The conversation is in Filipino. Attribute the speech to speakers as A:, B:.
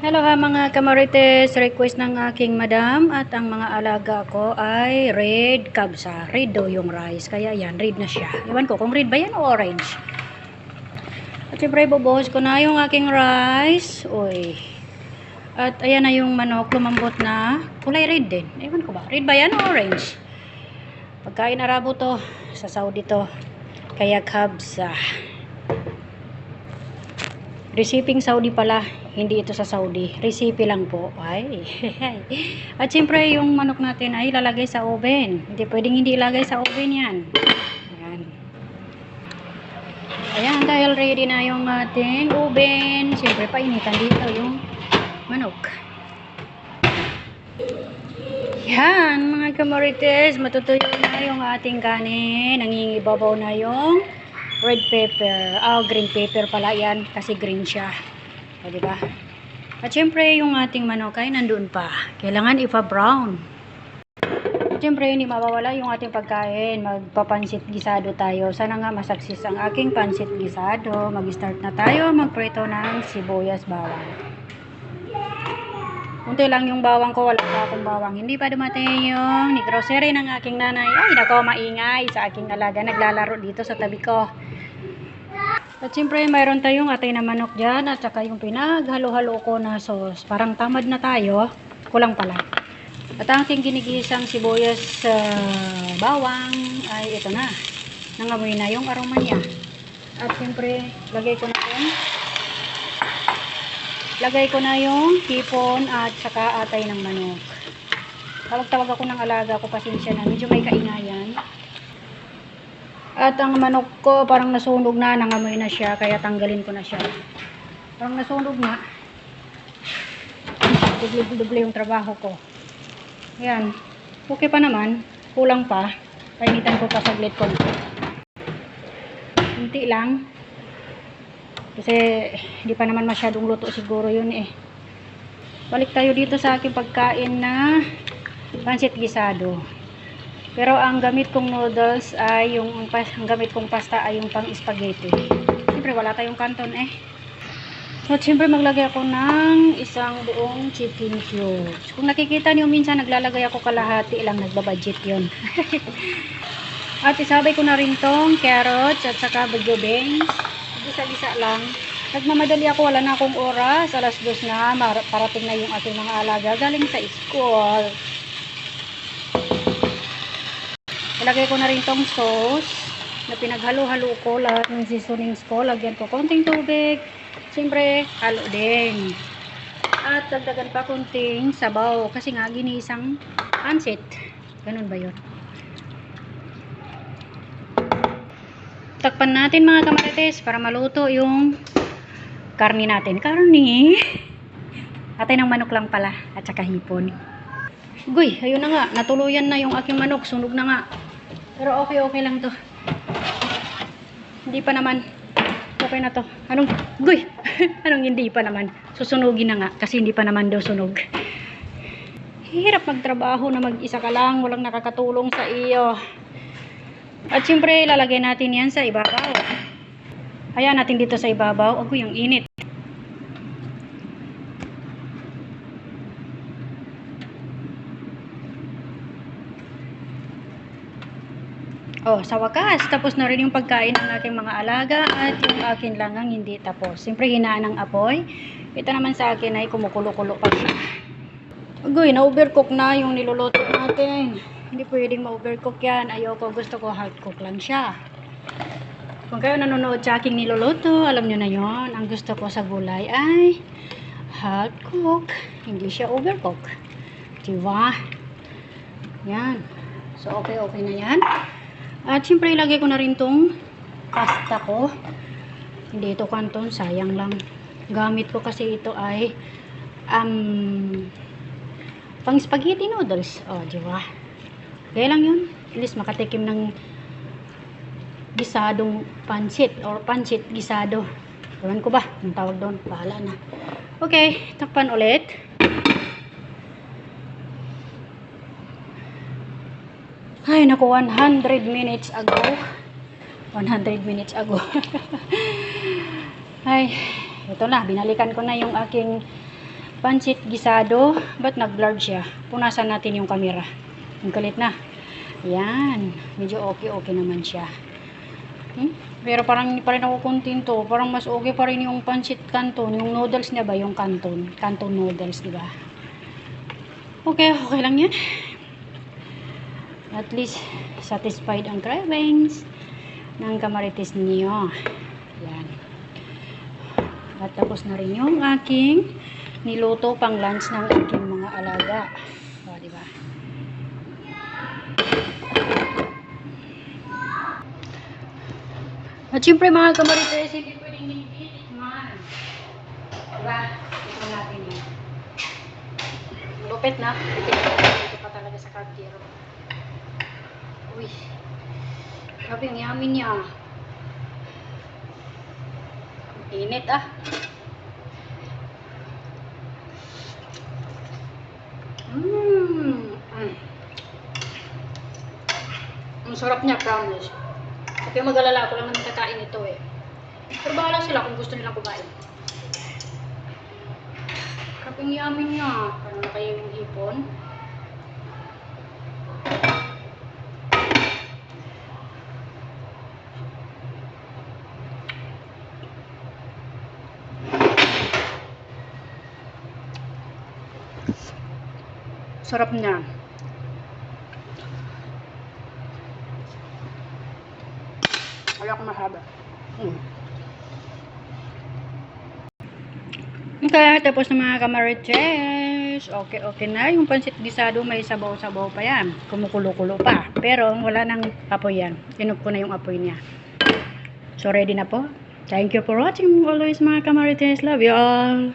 A: Hello ha mga kamarites, request ng aking madam at ang mga alaga ko ay red kabsa. Red daw yung rice, kaya yan, red na siya. Iwan ko kung red ba yan o orange. At syempre bubuhos ko na yung aking rice. Uy. At ayan na yung manok, lumambot na. Kulay red din. Iwan ko ba, red ba yan o orange? Pagkain Arabo to, sa Saudi to. Kaya kabsa. Recipe Saudi pala, hindi ito sa Saudi. Recipe lang po. Ay. At siyempre, yung manok natin ay lalagay sa oven. Hindi pwedeng hindi ilagay sa oven yan. Ayan. Ayan, dahil ready na yung ating oven. Siyempre, painitan dito yung manok. Yan, mga kamarites, matutuyo na yung ating kanin. Nangingibabaw na yung red pepper. Ah, green pepper pala yan kasi green siya. O, di ba? At syempre, yung ating manok ay nandun pa. Kailangan ipa-brown. Syempre, hindi mawawala yung ating pagkain. Magpapansit gisado tayo. Sana nga masaksis ang aking pansit gisado. Mag-start na tayo magprito ng sibuyas bawang. Kunti lang yung bawang ko, wala pa akong bawang. Hindi pa dumating yung ni grocery ng aking nanay. Ay, nako, maingay sa aking alaga. Naglalaro dito sa tabi ko. At siyempre, mayroon tayong atay na manok dyan at saka yung pinaghalo-halo ko na sauce. Parang tamad na tayo. Kulang pala. At ang ating ginigisang sibuyas sa bawang ay ito na. Nangamoy na yung aroma niya. At siyempre, lagay ko na yung lagay ko na yung hipon at saka atay ng manok. Tawag-tawag ako ng alaga ko, pasensya na. Medyo may kaingayan. At ang manok ko parang nasunog na, nangamoy na siya, kaya tanggalin ko na siya. Parang nasunog na. Duble-duble yung trabaho ko. Yan. Okay pa naman. Kulang pa. Painitan ko pa saglit ko. Kunti lang. Kasi hindi pa naman masyadong luto siguro yun eh. Balik tayo dito sa aking pagkain na pancit gisado. Pero ang gamit kong noodles ay yung ang, gamit kong pasta ay yung pang spaghetti. Siyempre wala tayong kanton eh. So siyempre maglagay ako ng isang buong chicken cubes. Kung nakikita niyo minsan naglalagay ako kalahati lang nagbabudget yon. at isabay ko na rin tong carrots at saka bagyo beans. Gisa-gisa lang. Nagmamadali ako, wala na akong oras. Alas dos na, parating na yung aking mga alaga galing sa school. Ilagay ko na rin tong sauce na pinaghalo-halo ko lahat ng seasonings ko. Lagyan ko konting tubig. Siyempre, halo din. At dagdagan pa konting sabaw kasi nga ginisang pansit. Ganun ba yun? Takpan natin mga kamarites para maluto yung karni natin. Karni? Atay ng manok lang pala at saka hipon. Guy, ayun na nga. Natuluyan na yung aking manok. Sunog na nga. Pero okay, okay lang to. Hindi pa naman. Okay na to. Anong, guy, anong hindi pa naman. Susunugin na nga kasi hindi pa naman daw sunog. Hirap magtrabaho na mag-isa ka lang. Walang nakakatulong sa iyo. At siyempre, ilalagay natin yan sa ibabaw. Hayaan natin dito sa ibabaw. Ako yung init. Oh, sa wakas, tapos na rin yung pagkain ng aking mga alaga at yung akin lang ang hindi tapos. Siyempre, hinaan ng apoy. Ito naman sa akin ay kumukulo-kulo pa siya. Agoy, na-overcook na yung niluluto natin. Hindi pwedeng ma-overcook yan. Ayoko, gusto ko hard cook lang siya. Kung kayo nanonood sa aking niluluto, alam nyo na yon. Ang gusto ko sa gulay ay hard cook. Hindi siya overcook. Diba? Yan. So, okay, okay na yan. At syempre, ilagay ko na rin tong pasta ko. Hindi ito kanton, sayang lang. Gamit ko kasi ito ay um, pang spaghetti noodles. O, oh, diba? Kaya lang yun. At least makatikim ng gisadong pansit or pansit gisado. Ewan ko ba? Ang tawag doon. Bahala na. Okay, takpan ulit. Ay, naku, 100 minutes ago. 100 minutes ago. Ay, ito na. Binalikan ko na yung aking Pansit gisado. Ba't nag-blur siya? Punasan natin yung camera. Ang galit na. Yan. Medyo okay-okay naman siya. Hmm? Pero parang hindi pa rin ako kontento. Parang mas okay pa rin yung pansit canton. Yung noodles niya ba? Yung canton. Canton noodles, di ba? Okay, okay lang yan. At least, satisfied ang cravings ng kamarites niyo. Yan. At tapos na rin yung aking niluto pang lunch ng aking mga alaga. O, ba? At syempre mga kamarites, hindi pwedeng hindi man. Diba? Ito natin yun. Lupit na. Ito pa talaga sa kartiro. Uy. Grabe, ang yummy niya. Ang Init ah. Mmm. Mm. Ang sarap niya, promise. Yung mag-alala ko lang naman kakain ito eh. Pero bahala sila kung gusto nilang kumain. Kaping yummy niya. Na kayo yung hipon? Sarap niya. Wala akong mahaba. Mm. Okay, tapos na mga kamarites. Okay, okay na. Yung pansit gisado may sabaw-sabaw pa yan. Kumukulo-kulo pa. Pero wala nang apoy yan. Inog ko na yung apoy niya. So, ready na po. Thank you for watching always mga kamarites. Love you all.